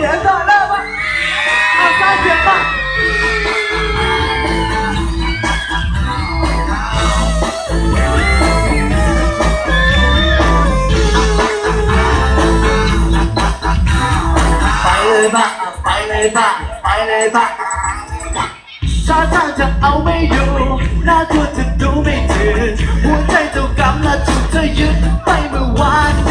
สียงต่อเริ่มอะเอาใจเสียงมาไปเลยบ้าไปเลยบ้ไปเลยบ้าถ้าท่จะเอาไม่อยู่น่าควจะดูไม่ถึงหัวใจจ้กำลังถูยึดไปเม่วาน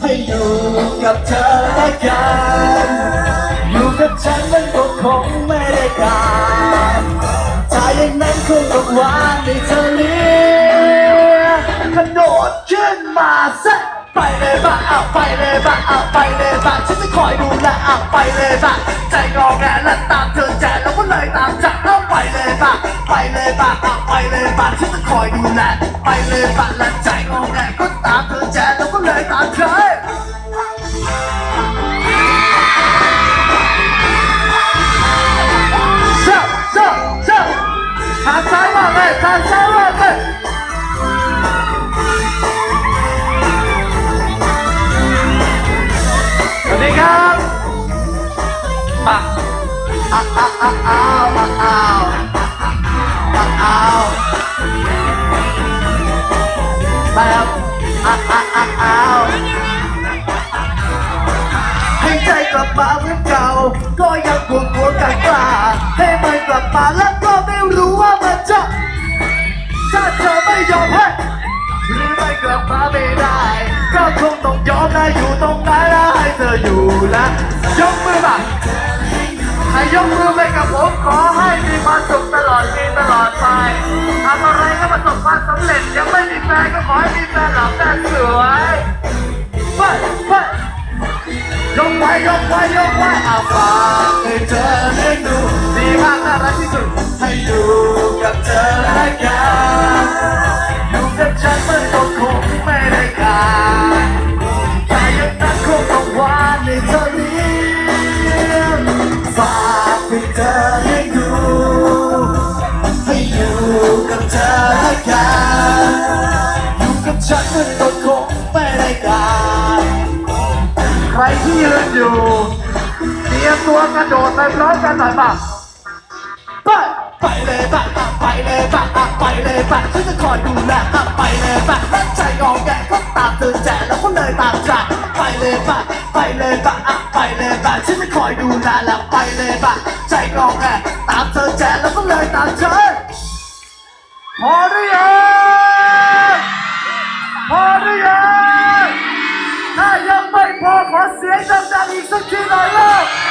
ให้อยู่กับเธอละกันอยู่กับฉันมันก็คงไม่ได้การถ้าอย่างนั้นคงต้องวางให้เธอเลี้ยกระโดดขึ้นมาซะไปเลยบ้าเอาไปเลยบ้าเอาไปเลยบ้าฉันจะคอยดูแลเอาไปเลยบ้าใจงอแงและตามเธอแจแล้วก็เลยตามจับเอาไปเลยบ้าไปเลยบ้าเอาไปเลยบ้าฉันจะคอยดูแลไปเลยบ้าและใจงอแง อะอะอะอะอ้าวอะอ้าวอะอ้าวแบบอะอะอะอ้าวให้ใจกลับมาเหมือนเก่า ก็ยังกลัวกลัวกันกล้าให้มันกลับมาแล้วก็ไม่รู้ว่ามันจะถ้าเธอไม่ยอมให้หรือไม่กลับมาไม่ได้ ก็คงต้องยอมนะอยู่ตรงนั้นแล้วให้เธออยู่นะยอม ความสำเร็จยังไม่มีแฟนก็ขอให้มีแฟนหลับแต่สวยไปไปยกไว้ยกไว้ยกไว้เอาฝากให้เธอได้ดูดีมากน่ารักที่สุดให้อยู่กับเธอ ที่ยืนอยู่ เตรียมตัวกระโดดไปพร้อมกันหน่อยป่ะไปไปเลยป่ะไปเลยป่ะไปเลยป่ะฉันจะคอยดูแลไปเลยป่ะรักใจงองแกก็ตามเธอแจแล้วก็เลยตามจัดไปเลยป่ะไปเลยป่ะไปเลยป่ะฉันจะคอยดูแลแล้วไปเลยป่ะใจงองแกตามเธอแจแล้วก็เลยตามเธอพอหรือยังพอหรือยัง 我们学生的你生去来了？